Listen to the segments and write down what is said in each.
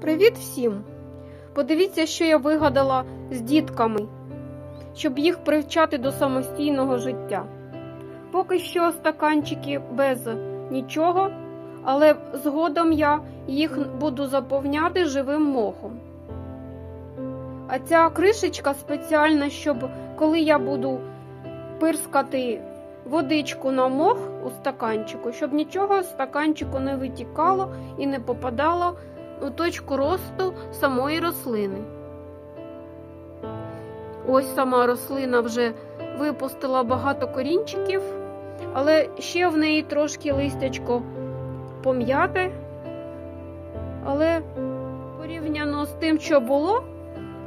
Привіт всім! Подивіться, що я вигадала з дітками, щоб їх привчати до самостійного життя. Поки що стаканчики без нічого, але згодом я їх буду заповняти живим мохом. А ця кришечка спеціальна, щоб коли я буду пирскати водичку на мох у стаканчику, щоб нічого з стаканчику не витікало і не попадало у точку росту самої рослини. Ось сама рослина вже випустила багато корінчиків, але ще в неї трошки листячко пом'яте. Але порівняно з тим, що було,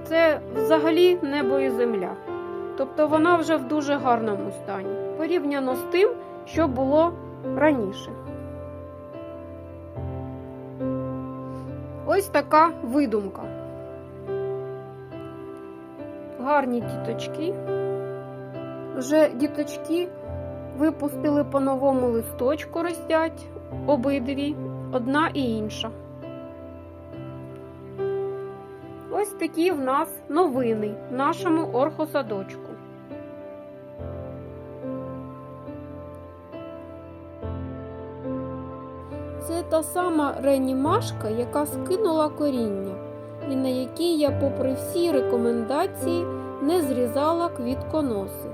це взагалі небо і земля. Тобто вона вже в дуже гарному стані, порівняно з тим, що було раніше. Ось така видумка. Гарні діточки. Вже діточки випустили по новому листочку ростять обидві, одна і інша. Ось такі в нас новини в нашому орхосадочку. Це та сама ренімашка, яка скинула коріння, і на якій я, попри всі рекомендації, не зрізала квітконоси.